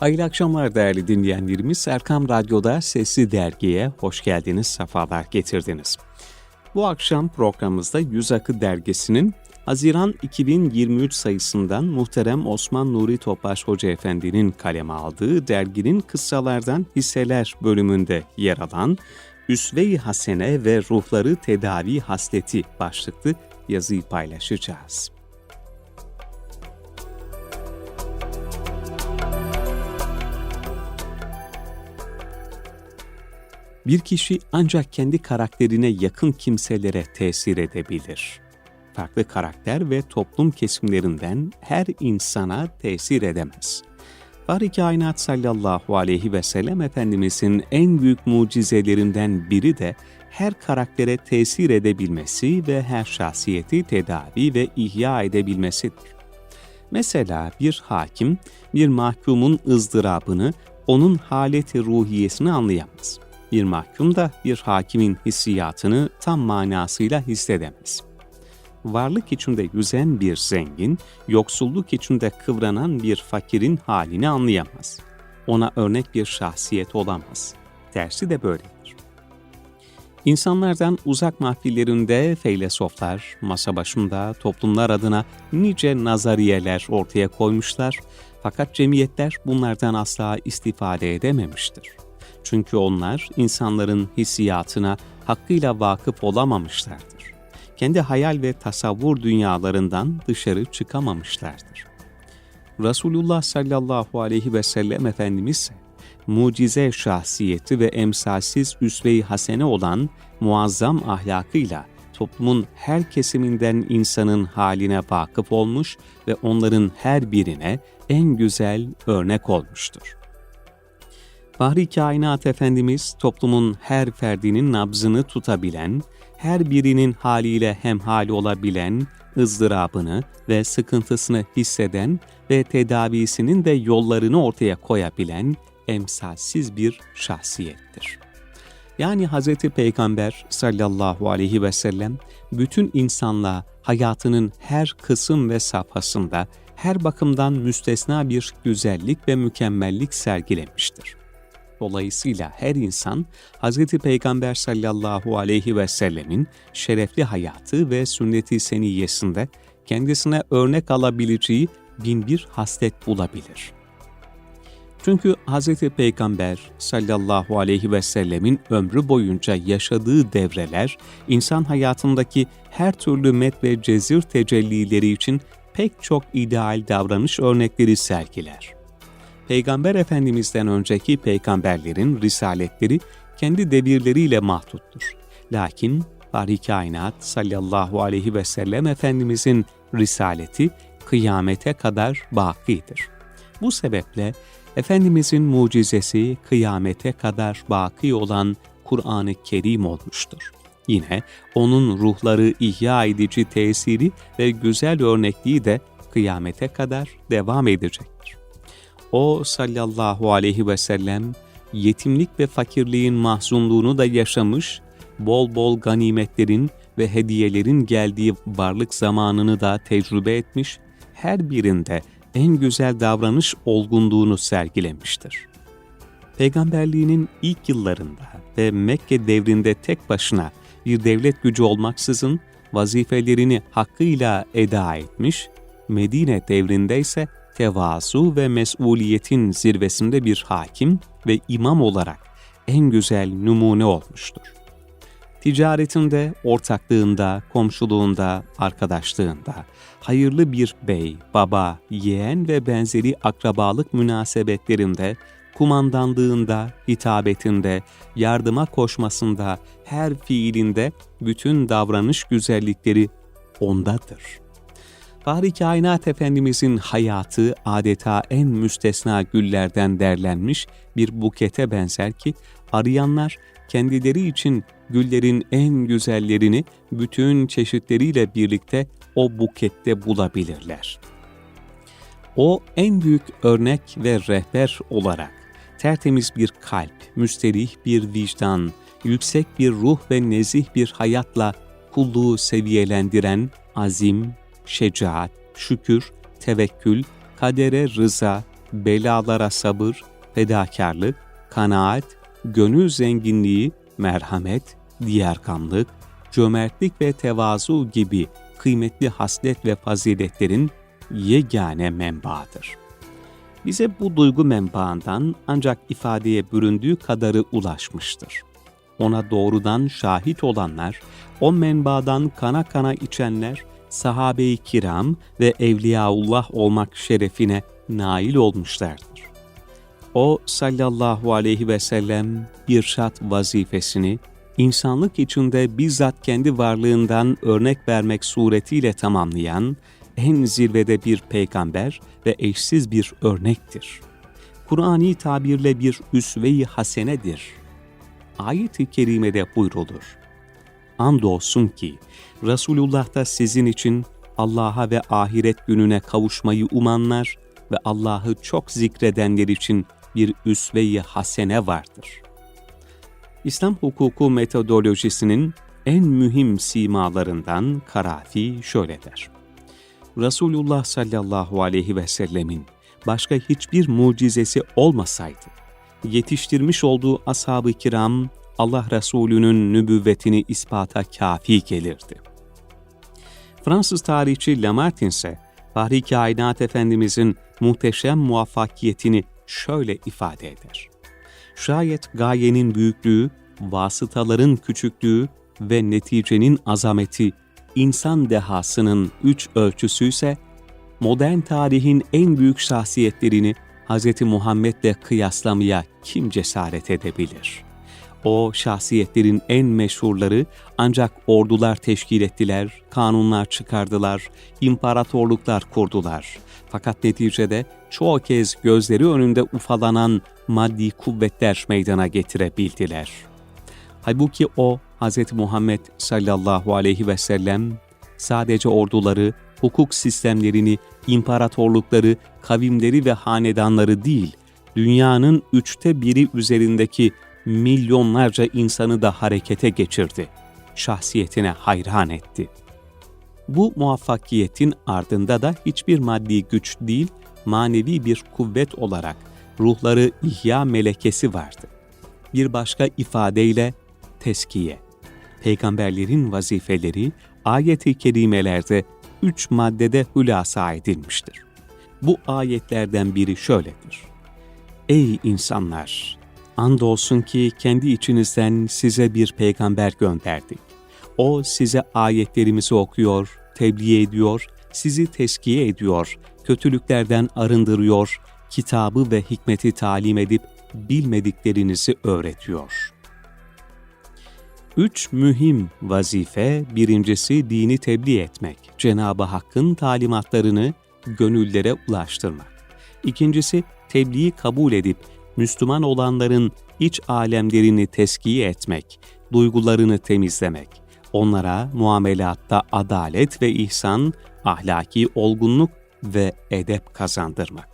Hayırlı akşamlar değerli dinleyenlerimiz. Erkam Radyo'da Sesli Dergi'ye hoş geldiniz, sefalar getirdiniz. Bu akşam programımızda Yüz Akı Dergisi'nin Haziran 2023 sayısından muhterem Osman Nuri Topaş Hoca Efendi'nin kaleme aldığı derginin kıssalardan hisseler bölümünde yer alan Üsve-i Hasene ve Ruhları Tedavi Hasleti başlıklı yazıyı paylaşacağız. Bir kişi ancak kendi karakterine yakın kimselere tesir edebilir. Farklı karakter ve toplum kesimlerinden her insana tesir edemez. Fahri Kainat sallallahu aleyhi ve sellem Efendimizin en büyük mucizelerinden biri de her karaktere tesir edebilmesi ve her şahsiyeti tedavi ve ihya edebilmesidir. Mesela bir hakim, bir mahkumun ızdırabını, onun haleti ruhiyesini anlayamaz bir mahkum da bir hakimin hissiyatını tam manasıyla hissedemez. Varlık içinde yüzen bir zengin, yoksulluk içinde kıvranan bir fakirin halini anlayamaz. Ona örnek bir şahsiyet olamaz. Tersi de böyledir. İnsanlardan uzak mahfillerinde feylesoflar, masa başında toplumlar adına nice nazariyeler ortaya koymuşlar fakat cemiyetler bunlardan asla istifade edememiştir. Çünkü onlar insanların hissiyatına hakkıyla vakıf olamamışlardır. Kendi hayal ve tasavvur dünyalarından dışarı çıkamamışlardır. Resulullah sallallahu aleyhi ve sellem Efendimiz ise mucize şahsiyeti ve emsalsiz üsve-i hasene olan muazzam ahlakıyla toplumun her kesiminden insanın haline vakıf olmuş ve onların her birine en güzel örnek olmuştur. Fahri Kainat Efendimiz toplumun her ferdinin nabzını tutabilen, her birinin haliyle hemhal olabilen, ızdırabını ve sıkıntısını hisseden ve tedavisinin de yollarını ortaya koyabilen emsalsiz bir şahsiyettir. Yani Hz. Peygamber sallallahu aleyhi ve sellem bütün insanlığa hayatının her kısım ve safhasında her bakımdan müstesna bir güzellik ve mükemmellik sergilemiştir. Dolayısıyla her insan Hz. Peygamber sallallahu aleyhi ve sellemin şerefli hayatı ve sünnet-i seniyyesinde kendisine örnek alabileceği bin bir haslet bulabilir. Çünkü Hz. Peygamber sallallahu aleyhi ve sellemin ömrü boyunca yaşadığı devreler, insan hayatındaki her türlü met ve cezir tecellileri için pek çok ideal davranış örnekleri sergiler. Peygamber Efendimiz'den önceki peygamberlerin risaletleri kendi devirleriyle mahduttur. Lakin Fahri Kainat sallallahu aleyhi ve sellem Efendimizin risaleti kıyamete kadar bakidir. Bu sebeple Efendimizin mucizesi kıyamete kadar baki olan Kur'an-ı Kerim olmuştur. Yine onun ruhları ihya edici tesiri ve güzel örnekliği de kıyamete kadar devam edecektir. O sallallahu aleyhi ve sellem yetimlik ve fakirliğin mahzunluğunu da yaşamış, bol bol ganimetlerin ve hediyelerin geldiği varlık zamanını da tecrübe etmiş, her birinde en güzel davranış olgunluğunu sergilemiştir. Peygamberliğinin ilk yıllarında ve Mekke devrinde tek başına bir devlet gücü olmaksızın vazifelerini hakkıyla eda etmiş, Medine devrinde ise tevazu ve mesuliyetin zirvesinde bir hakim ve imam olarak en güzel numune olmuştur. Ticaretinde, ortaklığında, komşuluğunda, arkadaşlığında, hayırlı bir bey, baba, yeğen ve benzeri akrabalık münasebetlerinde, kumandanlığında, hitabetinde, yardıma koşmasında, her fiilinde bütün davranış güzellikleri ondadır.'' Fahri Kainat Efendimizin hayatı adeta en müstesna güllerden derlenmiş bir bukete benzer ki, arayanlar kendileri için güllerin en güzellerini bütün çeşitleriyle birlikte o bukette bulabilirler. O en büyük örnek ve rehber olarak tertemiz bir kalp, müsterih bir vicdan, yüksek bir ruh ve nezih bir hayatla kulluğu seviyelendiren azim, şecaat, şükür, tevekkül, kadere rıza, belalara sabır, fedakarlık, kanaat, gönül zenginliği, merhamet, diyarkanlık, cömertlik ve tevazu gibi kıymetli haslet ve faziletlerin yegane menbaadır. Bize bu duygu menbaından ancak ifadeye büründüğü kadarı ulaşmıştır. Ona doğrudan şahit olanlar, o menbadan kana kana içenler, sahabe-i kiram ve evliyaullah olmak şerefine nail olmuşlardır. O sallallahu aleyhi ve sellem irşat vazifesini insanlık içinde bizzat kendi varlığından örnek vermek suretiyle tamamlayan en zirvede bir peygamber ve eşsiz bir örnektir. Kur'ani tabirle bir üsve-i hasenedir. Ayet-i kerimede buyrulur. Andolsun ki Resulullah da sizin için Allah'a ve ahiret gününe kavuşmayı umanlar ve Allah'ı çok zikredenler için bir üsve-i hasene vardır. İslam hukuku metodolojisinin en mühim simalarından Karafi şöyle der. Resulullah sallallahu aleyhi ve sellemin başka hiçbir mucizesi olmasaydı, yetiştirmiş olduğu ashab-ı kiram Allah Resulü'nün nübüvvetini ispata kafi gelirdi. Fransız tarihçi Lamartine ise Fahri Kainat Efendimizin muhteşem muvaffakiyetini şöyle ifade eder. Şayet gayenin büyüklüğü, vasıtaların küçüklüğü ve neticenin azameti insan dehasının üç ölçüsü ise modern tarihin en büyük şahsiyetlerini Hz. Muhammed'le kıyaslamaya kim cesaret edebilir? O şahsiyetlerin en meşhurları ancak ordular teşkil ettiler, kanunlar çıkardılar, imparatorluklar kurdular. Fakat neticede çoğu kez gözleri önünde ufalanan maddi kuvvetler meydana getirebildiler. Halbuki o Hz. Muhammed sallallahu aleyhi ve sellem sadece orduları, hukuk sistemlerini, imparatorlukları, kavimleri ve hanedanları değil, dünyanın üçte biri üzerindeki milyonlarca insanı da harekete geçirdi. Şahsiyetine hayran etti. Bu muvaffakiyetin ardında da hiçbir maddi güç değil, manevi bir kuvvet olarak ruhları ihya melekesi vardı. Bir başka ifadeyle teskiye. Peygamberlerin vazifeleri ayet-i kerimelerde üç maddede hülasa edilmiştir. Bu ayetlerden biri şöyledir. Ey insanlar! Andolsun ki kendi içinizden size bir peygamber gönderdik. O size ayetlerimizi okuyor, tebliğ ediyor, sizi teskiye ediyor, kötülüklerden arındırıyor, kitabı ve hikmeti talim edip bilmediklerinizi öğretiyor. Üç mühim vazife, birincisi dini tebliğ etmek, Cenab-ı Hakk'ın talimatlarını gönüllere ulaştırmak. İkincisi, tebliği kabul edip Müslüman olanların iç alemlerini teskiye etmek, duygularını temizlemek, onlara muamelatta adalet ve ihsan, ahlaki olgunluk ve edep kazandırmak.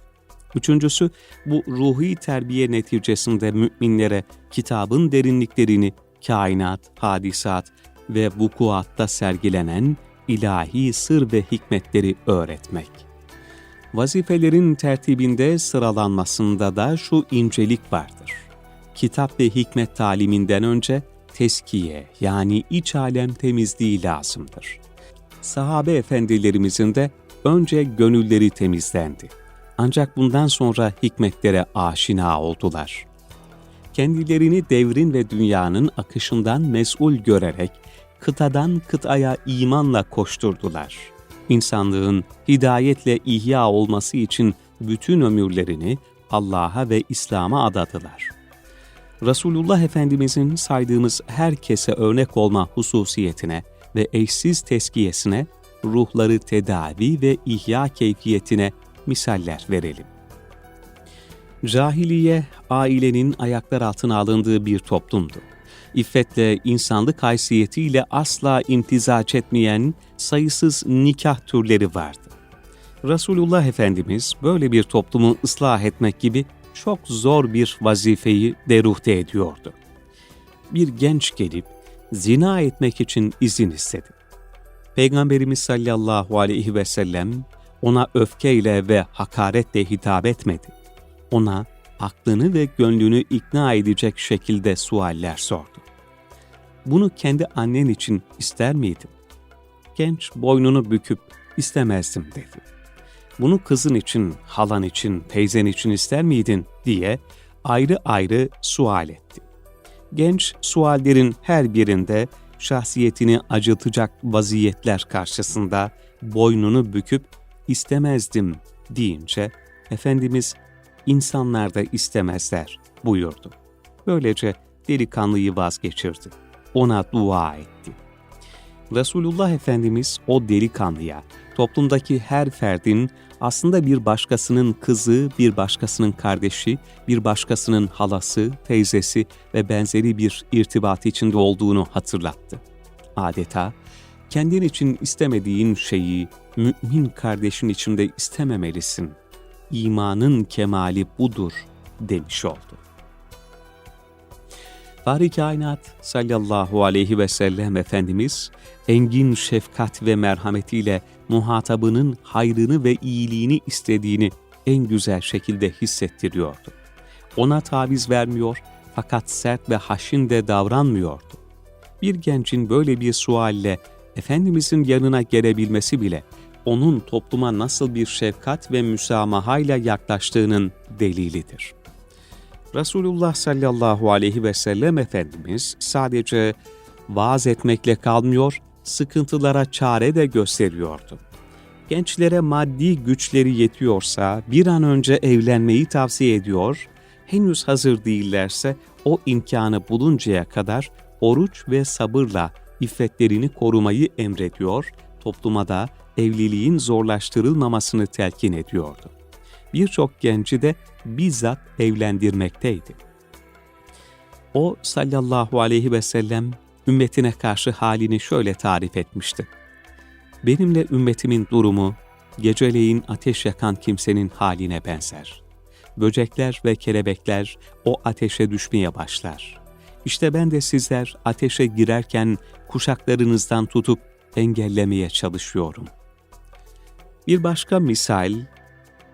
Üçüncüsü, bu ruhi terbiye neticesinde müminlere kitabın derinliklerini, kainat, hadisat ve vukuatta sergilenen ilahi sır ve hikmetleri öğretmek. Vazifelerin tertibinde sıralanmasında da şu incelik vardır. Kitap ve hikmet taliminden önce teskiye yani iç alem temizliği lazımdır. Sahabe efendilerimizin de önce gönülleri temizlendi. Ancak bundan sonra hikmetlere aşina oldular. Kendilerini devrin ve dünyanın akışından mesul görerek kıtadan kıtaya imanla koşturdular. İnsanlığın hidayetle ihya olması için bütün ömürlerini Allah'a ve İslam'a adadılar. Resulullah Efendimizin saydığımız herkese örnek olma hususiyetine ve eşsiz teskiyesine, ruhları tedavi ve ihya keyfiyetine misaller verelim. Cahiliye, ailenin ayaklar altına alındığı bir toplumdu. İffetle, insanlık haysiyetiyle asla imtizaç etmeyen sayısız nikah türleri vardı. Resulullah Efendimiz böyle bir toplumu ıslah etmek gibi çok zor bir vazifeyi deruhte ediyordu. Bir genç gelip zina etmek için izin istedi. Peygamberimiz sallallahu aleyhi ve sellem ona öfkeyle ve hakaretle hitap etmedi. ona aklını ve gönlünü ikna edecek şekilde sualler sordu. Bunu kendi annen için ister miydin? Genç boynunu büküp istemezdim dedi. Bunu kızın için, halan için, teyzen için ister miydin diye ayrı ayrı sual etti. Genç suallerin her birinde şahsiyetini acıtacak vaziyetler karşısında boynunu büküp istemezdim deyince Efendimiz insanlar da istemezler buyurdu. Böylece delikanlıyı vazgeçirdi. Ona dua etti. Resulullah Efendimiz o delikanlıya toplumdaki her ferdin aslında bir başkasının kızı, bir başkasının kardeşi, bir başkasının halası, teyzesi ve benzeri bir irtibat içinde olduğunu hatırlattı. Adeta kendin için istemediğin şeyi mümin kardeşin içinde istememelisin. İmanın kemali budur demiş oldu. Fahri Kainat sallallahu aleyhi ve sellem Efendimiz engin şefkat ve merhametiyle muhatabının hayrını ve iyiliğini istediğini en güzel şekilde hissettiriyordu. Ona taviz vermiyor fakat sert ve haşin de davranmıyordu. Bir gencin böyle bir sualle Efendimizin yanına gelebilmesi bile onun topluma nasıl bir şefkat ve müsamahayla yaklaştığının delilidir. Resulullah sallallahu aleyhi ve sellem Efendimiz sadece vaaz etmekle kalmıyor, sıkıntılara çare de gösteriyordu. Gençlere maddi güçleri yetiyorsa bir an önce evlenmeyi tavsiye ediyor, henüz hazır değillerse o imkanı buluncaya kadar oruç ve sabırla iffetlerini korumayı emrediyor, topluma da evliliğin zorlaştırılmamasını telkin ediyordu. Birçok genci de bizzat evlendirmekteydi. O sallallahu aleyhi ve sellem ümmetine karşı halini şöyle tarif etmişti. Benimle ümmetimin durumu, geceleyin ateş yakan kimsenin haline benzer. Böcekler ve kelebekler o ateşe düşmeye başlar. İşte ben de sizler ateşe girerken kuşaklarınızdan tutup engellemeye çalışıyorum. Bir başka misal,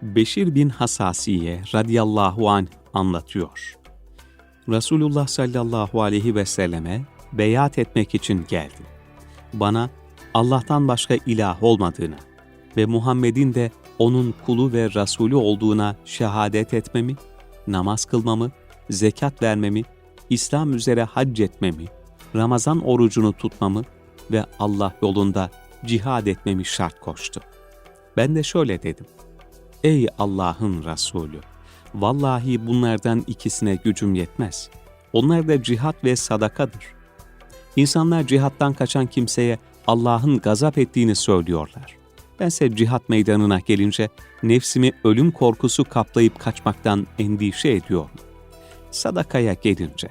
Beşir bin Hasasiye radıyallahu anh anlatıyor. Resulullah sallallahu aleyhi ve selleme beyat etmek için geldi. Bana Allah'tan başka ilah olmadığına ve Muhammed'in de onun kulu ve Resulü olduğuna şehadet etmemi, namaz kılmamı, zekat vermemi, İslam üzere hac etmemi, Ramazan orucunu tutmamı ve Allah yolunda cihad etmemi şart koştu. Ben de şöyle dedim. Ey Allah'ın Resulü! Vallahi bunlardan ikisine gücüm yetmez. Onlar da cihat ve sadakadır. İnsanlar cihattan kaçan kimseye Allah'ın gazap ettiğini söylüyorlar. Bense cihat meydanına gelince nefsimi ölüm korkusu kaplayıp kaçmaktan endişe ediyorum. Sadakaya gelince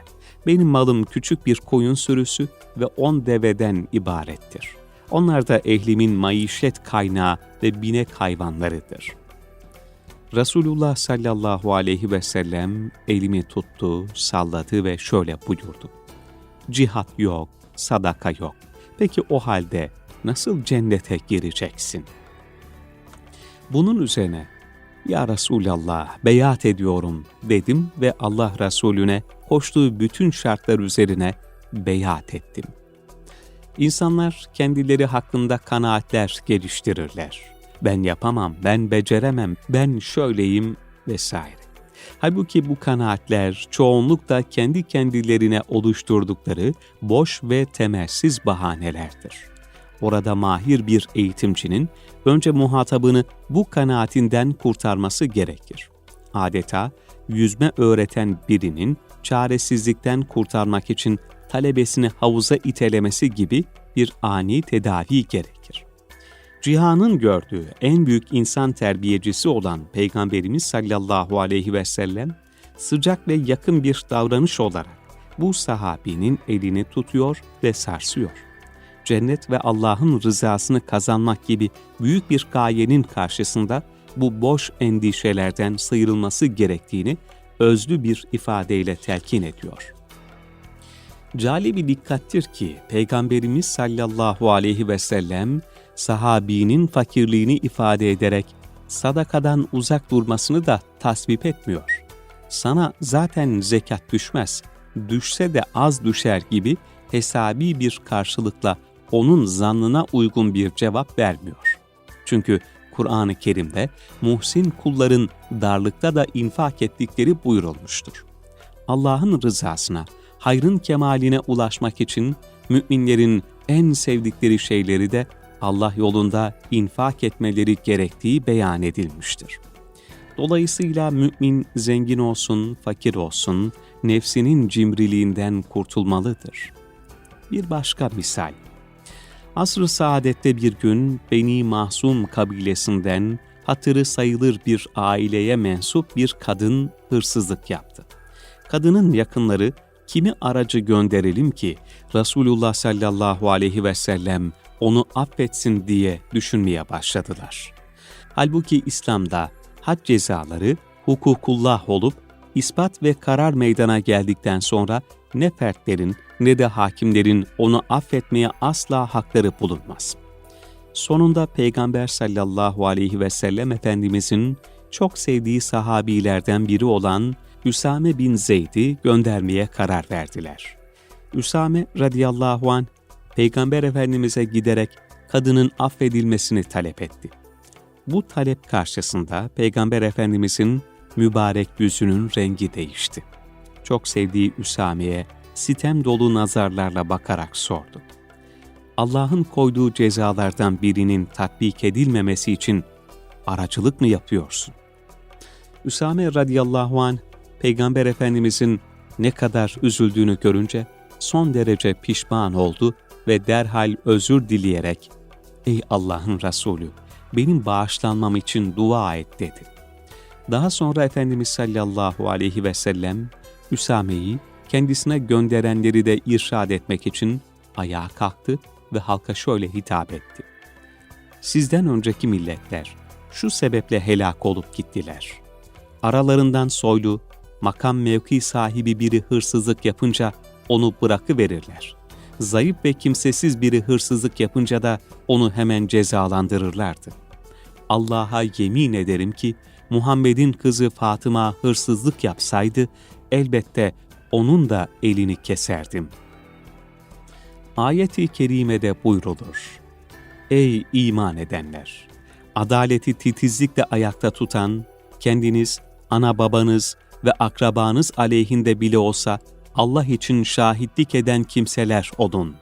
benim malım küçük bir koyun sürüsü ve on deveden ibarettir. Onlar da ehlimin maişet kaynağı ve binek hayvanlarıdır.'' Resulullah sallallahu aleyhi ve sellem elimi tuttu, salladı ve şöyle buyurdu. Cihat yok, sadaka yok. Peki o halde nasıl cennete gireceksin? Bunun üzerine, Ya Resulallah beyat ediyorum dedim ve Allah Resulüne koştuğu bütün şartlar üzerine beyat ettim. İnsanlar kendileri hakkında kanaatler geliştirirler ben yapamam, ben beceremem, ben şöyleyim vesaire. Halbuki bu kanaatler çoğunlukla kendi kendilerine oluşturdukları boş ve temelsiz bahanelerdir. Orada mahir bir eğitimcinin önce muhatabını bu kanaatinden kurtarması gerekir. Adeta yüzme öğreten birinin çaresizlikten kurtarmak için talebesini havuza itelemesi gibi bir ani tedavi gerekir cihanın gördüğü en büyük insan terbiyecisi olan Peygamberimiz sallallahu aleyhi ve sellem, sıcak ve yakın bir davranış olarak bu sahabinin elini tutuyor ve sarsıyor. Cennet ve Allah'ın rızasını kazanmak gibi büyük bir gayenin karşısında bu boş endişelerden sıyrılması gerektiğini özlü bir ifadeyle telkin ediyor. Cali bir dikkattir ki Peygamberimiz sallallahu aleyhi ve sellem sahabinin fakirliğini ifade ederek sadakadan uzak durmasını da tasvip etmiyor. sana zaten zekat düşmez, düşse de az düşer gibi hesabi bir karşılıkla onun zannına uygun bir cevap vermiyor. Çünkü Kur'an-ı Kerim'de muhsin kulların darlıkta da infak ettikleri buyurulmuştur. Allah'ın rızasına, hayrın kemaline ulaşmak için müminlerin en sevdikleri şeyleri de Allah yolunda infak etmeleri gerektiği beyan edilmiştir. Dolayısıyla mümin zengin olsun, fakir olsun, nefsinin cimriliğinden kurtulmalıdır. Bir başka misal. Asr-ı Saadet'te bir gün Beni Mahsum kabilesinden hatırı sayılır bir aileye mensup bir kadın hırsızlık yaptı. Kadının yakınları kimi aracı gönderelim ki Resulullah sallallahu aleyhi ve sellem onu affetsin diye düşünmeye başladılar. Halbuki İslam'da had cezaları hukukullah olup ispat ve karar meydana geldikten sonra ne fertlerin ne de hakimlerin onu affetmeye asla hakları bulunmaz. Sonunda Peygamber sallallahu aleyhi ve sellem Efendimizin çok sevdiği sahabilerden biri olan Üsame bin Zeyd'i göndermeye karar verdiler. Üsame radıyallahu an Peygamber Efendimiz'e giderek kadının affedilmesini talep etti. Bu talep karşısında Peygamber Efendimiz'in mübarek yüzünün rengi değişti. Çok sevdiği Üsame'ye sitem dolu nazarlarla bakarak sordu. Allah'ın koyduğu cezalardan birinin tatbik edilmemesi için aracılık mı yapıyorsun? Üsame radıyallahu an Peygamber Efendimizin ne kadar üzüldüğünü görünce son derece pişman oldu ve derhal özür dileyerek ''Ey Allah'ın Resulü, benim bağışlanmam için dua et.'' dedi. Daha sonra Efendimiz sallallahu aleyhi ve sellem Üsame'yi kendisine gönderenleri de irşad etmek için ayağa kalktı ve halka şöyle hitap etti. Sizden önceki milletler şu sebeple helak olup gittiler. Aralarından soylu, makam mevki sahibi biri hırsızlık yapınca onu bırakıverirler. Zayıf ve kimsesiz biri hırsızlık yapınca da onu hemen cezalandırırlardı. Allah'a yemin ederim ki Muhammed'in kızı Fatıma hırsızlık yapsaydı elbette onun da elini keserdim. Ayet-i kerimede buyrulur. Ey iman edenler! Adaleti titizlikle ayakta tutan, kendiniz, ana babanız ve akrabanız aleyhinde bile olsa Allah için şahitlik eden kimseler olun.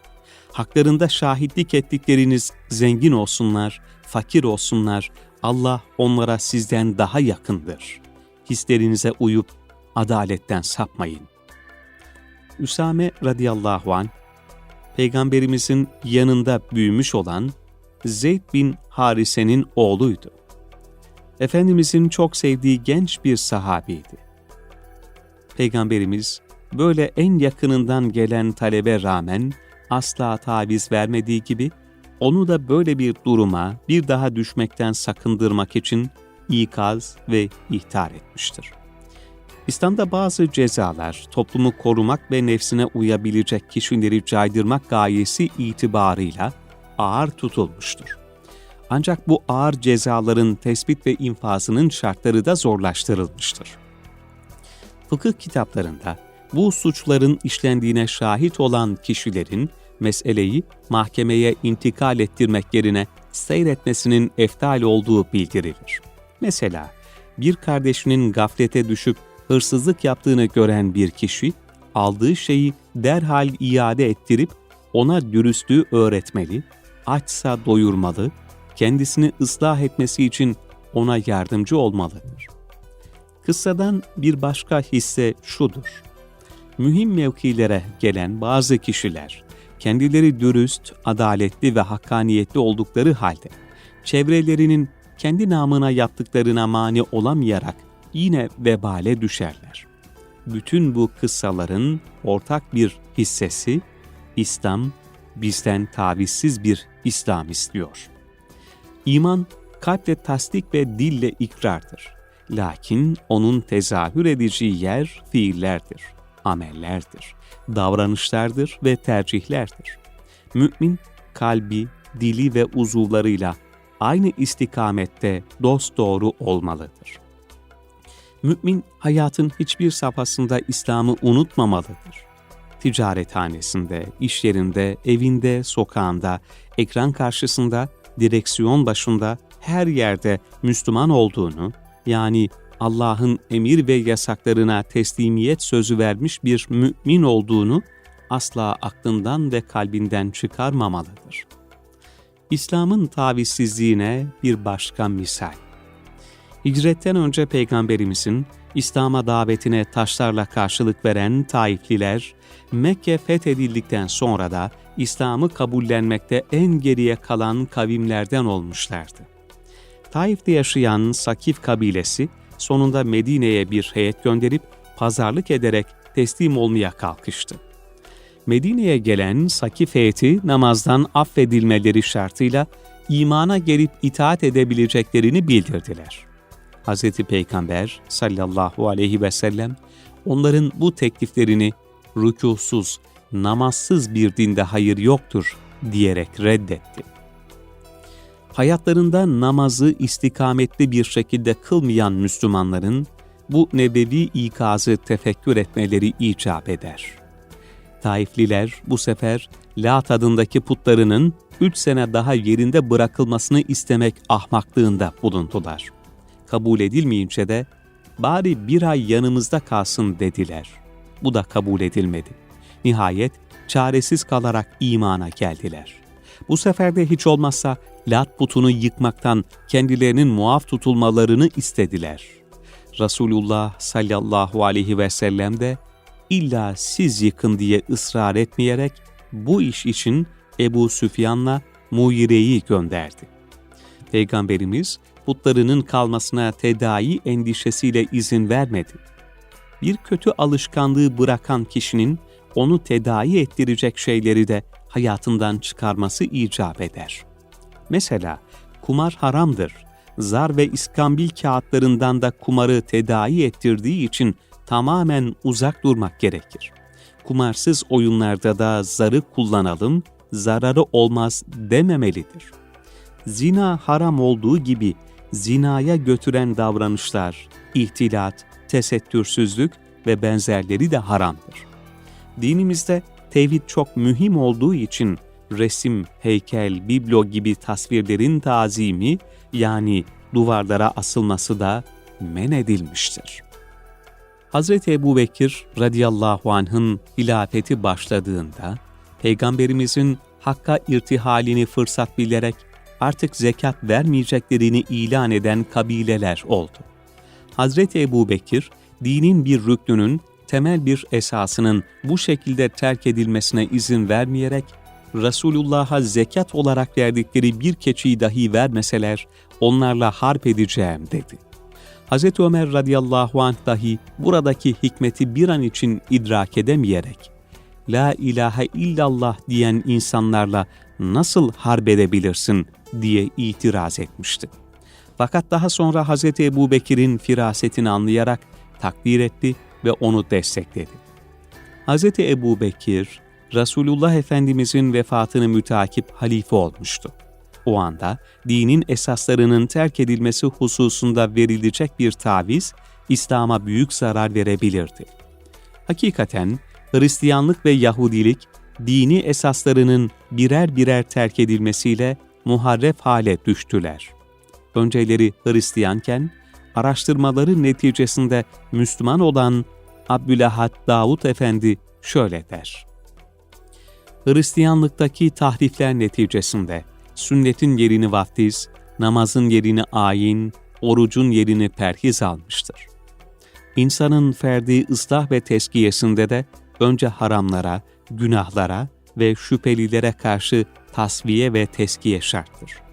Haklarında şahitlik ettikleriniz zengin olsunlar, fakir olsunlar, Allah onlara sizden daha yakındır. Hislerinize uyup adaletten sapmayın. Üsame radıyallahu an Peygamberimizin yanında büyümüş olan Zeyd bin Harise'nin oğluydu. Efendimizin çok sevdiği genç bir sahabiydi. Peygamberimiz böyle en yakınından gelen talebe rağmen asla taviz vermediği gibi onu da böyle bir duruma bir daha düşmekten sakındırmak için ikaz ve ihtar etmiştir. İslam'da bazı cezalar toplumu korumak ve nefsine uyabilecek kişileri caydırmak gayesi itibarıyla ağır tutulmuştur. Ancak bu ağır cezaların tespit ve infazının şartları da zorlaştırılmıştır. Fıkıh kitaplarında bu suçların işlendiğine şahit olan kişilerin meseleyi mahkemeye intikal ettirmek yerine seyretmesinin eftal olduğu bildirilir. Mesela bir kardeşinin gaflete düşüp hırsızlık yaptığını gören bir kişi, aldığı şeyi derhal iade ettirip ona dürüstlüğü öğretmeli, açsa doyurmalı, kendisini ıslah etmesi için ona yardımcı olmalıdır. Kıssadan bir başka hisse şudur. Mühim mevkilere gelen bazı kişiler, kendileri dürüst, adaletli ve hakkaniyetli oldukları halde, çevrelerinin kendi namına yaptıklarına mani olamayarak yine vebale düşerler. Bütün bu kıssaların ortak bir hissesi, İslam bizden tavizsiz bir İslam istiyor. İman, kalple tasdik ve dille ikrardır. Lakin onun tezahür edeceği yer fiillerdir, amellerdir, davranışlardır ve tercihlerdir. Mümin, kalbi, dili ve uzuvlarıyla aynı istikamette dost doğru olmalıdır Mümin hayatın hiçbir safhasında İslam'ı unutmamalıdır. Ticarethanesinde, iş yerinde, evinde, sokağında, ekran karşısında, direksiyon başında, her yerde Müslüman olduğunu, yani Allah'ın emir ve yasaklarına teslimiyet sözü vermiş bir mümin olduğunu asla aklından ve kalbinden çıkarmamalıdır. İslam'ın tavizsizliğine bir başka misal. Hicretten önce Peygamberimizin İslam'a davetine taşlarla karşılık veren Taifliler, Mekke fethedildikten sonra da İslam'ı kabullenmekte en geriye kalan kavimlerden olmuşlardı. Taif'te yaşayan Sakif kabilesi sonunda Medine'ye bir heyet gönderip pazarlık ederek teslim olmaya kalkıştı. Medine'ye gelen Sakif heyeti namazdan affedilmeleri şartıyla imana gelip itaat edebileceklerini bildirdiler. Hz. Peygamber sallallahu aleyhi ve sellem onların bu tekliflerini rükusuz, namazsız bir dinde hayır yoktur diyerek reddetti. Hayatlarında namazı istikametli bir şekilde kılmayan Müslümanların bu nebevi ikazı tefekkür etmeleri icap eder. Taifliler bu sefer Lat adındaki putlarının üç sene daha yerinde bırakılmasını istemek ahmaklığında bulundular. Kabul edilmeyince de bari bir ay yanımızda kalsın dediler. Bu da kabul edilmedi. Nihayet çaresiz kalarak imana geldiler. Bu sefer de hiç olmazsa Lat putunu yıkmaktan kendilerinin muaf tutulmalarını istediler. Resulullah sallallahu aleyhi ve sellem de illa siz yıkın diye ısrar etmeyerek bu iş için Ebu Süfyan'la Muire'yi gönderdi. Peygamberimiz putlarının kalmasına tedavi endişesiyle izin vermedi. Bir kötü alışkanlığı bırakan kişinin onu tedavi ettirecek şeyleri de hayatından çıkarması icap eder. Mesela kumar haramdır. Zar ve iskambil kağıtlarından da kumarı tedavi ettirdiği için tamamen uzak durmak gerekir. Kumarsız oyunlarda da zarı kullanalım, zararı olmaz dememelidir. Zina haram olduğu gibi zinaya götüren davranışlar, ihtilat, tesettürsüzlük ve benzerleri de haramdır. Dinimizde tevhid çok mühim olduğu için resim, heykel, biblo gibi tasvirlerin tazimi yani duvarlara asılması da men edilmiştir. Hz. Ebu Bekir radıyallahu anh'ın hilafeti başladığında, Peygamberimizin Hakk'a irtihalini fırsat bilerek artık zekat vermeyeceklerini ilan eden kabileler oldu. Hazreti Ebu Bekir, dinin bir rüknünün, temel bir esasının bu şekilde terk edilmesine izin vermeyerek, Resulullah'a zekat olarak verdikleri bir keçiyi dahi vermeseler, onlarla harp edeceğim dedi. Hz. Ömer radıyallahu anh dahi buradaki hikmeti bir an için idrak edemeyerek, La ilahe illallah diyen insanlarla nasıl harp edebilirsin diye itiraz etmişti. Fakat daha sonra Hz. Ebu Bekir'in firasetini anlayarak takdir etti ve onu destekledi. Hz. Ebu Bekir, Resulullah Efendimizin vefatını mütakip halife olmuştu. O anda dinin esaslarının terk edilmesi hususunda verilecek bir taviz, İslam'a büyük zarar verebilirdi. Hakikaten Hristiyanlık ve Yahudilik, dini esaslarının birer birer terk edilmesiyle muharref hale düştüler. Önceleri Hristiyanken, araştırmaları neticesinde Müslüman olan Abdülahad Davut Efendi şöyle der. Hristiyanlıktaki tahrifler neticesinde sünnetin yerini vaftiz, namazın yerini ayin, orucun yerini perhiz almıştır. İnsanın ferdi ıslah ve teskiyesinde de önce haramlara, günahlara ve şüphelilere karşı tasviye ve teskiye şarttır.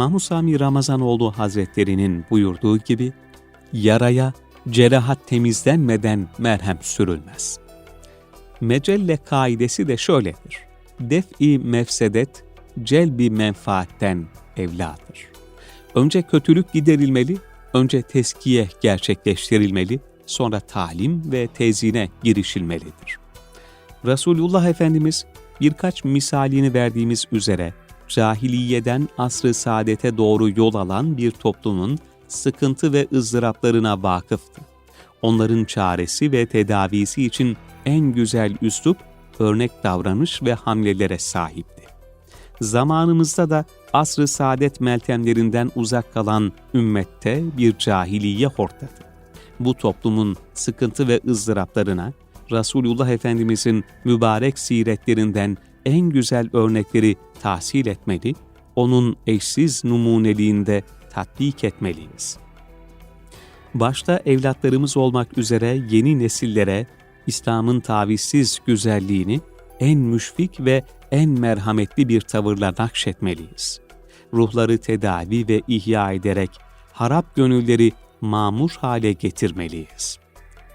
Mahmud Sami Ramazanoğlu Hazretleri'nin buyurduğu gibi, yaraya cerahat temizlenmeden merhem sürülmez. Mecelle kaidesi de şöyledir. Def-i mefsedet, celbi menfaatten evladır. Önce kötülük giderilmeli, önce teskiye gerçekleştirilmeli, sonra talim ve tezine girişilmelidir. Resulullah Efendimiz birkaç misalini verdiğimiz üzere cahiliyeden asrı saadete doğru yol alan bir toplumun sıkıntı ve ızdıraplarına vakıftı. Onların çaresi ve tedavisi için en güzel üslup, örnek davranış ve hamlelere sahipti. Zamanımızda da asr-ı saadet meltemlerinden uzak kalan ümmette bir cahiliye hortladı. Bu toplumun sıkıntı ve ızdıraplarına Resulullah Efendimizin mübarek siretlerinden en güzel örnekleri tahsil etmeli, onun eşsiz numuneliğinde tatbik etmeliyiz. Başta evlatlarımız olmak üzere yeni nesillere İslam'ın tavizsiz güzelliğini en müşfik ve en merhametli bir tavırla nakşetmeliyiz. Ruhları tedavi ve ihya ederek harap gönülleri mamur hale getirmeliyiz.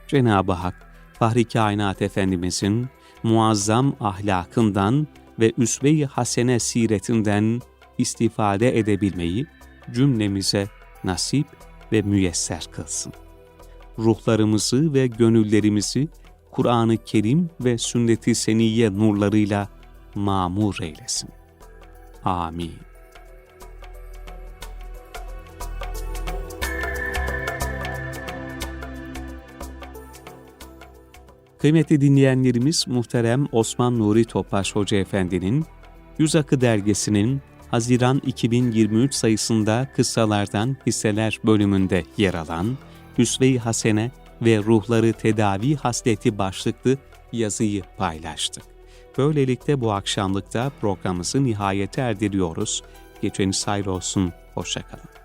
Cenab-ı Hak, Fahri Kainat Efendimizin muazzam ahlakından ve üsve-i hasene siretinden istifade edebilmeyi cümlemize nasip ve müyesser kılsın. Ruhlarımızı ve gönüllerimizi Kur'an-ı Kerim ve sünnet-i seniyye nurlarıyla mamur eylesin. Amin. Kıymetli dinleyenlerimiz muhterem Osman Nuri Topbaş Hoca Efendi'nin Yüz Akı Dergisi'nin Haziran 2023 sayısında kıssalardan hisseler bölümünde yer alan Hüsve-i Hasene ve Ruhları Tedavi Hasleti başlıklı yazıyı paylaştık. Böylelikle bu akşamlıkta programımızı nihayete erdiriyoruz. Geçeniz hayır olsun, hoşçakalın.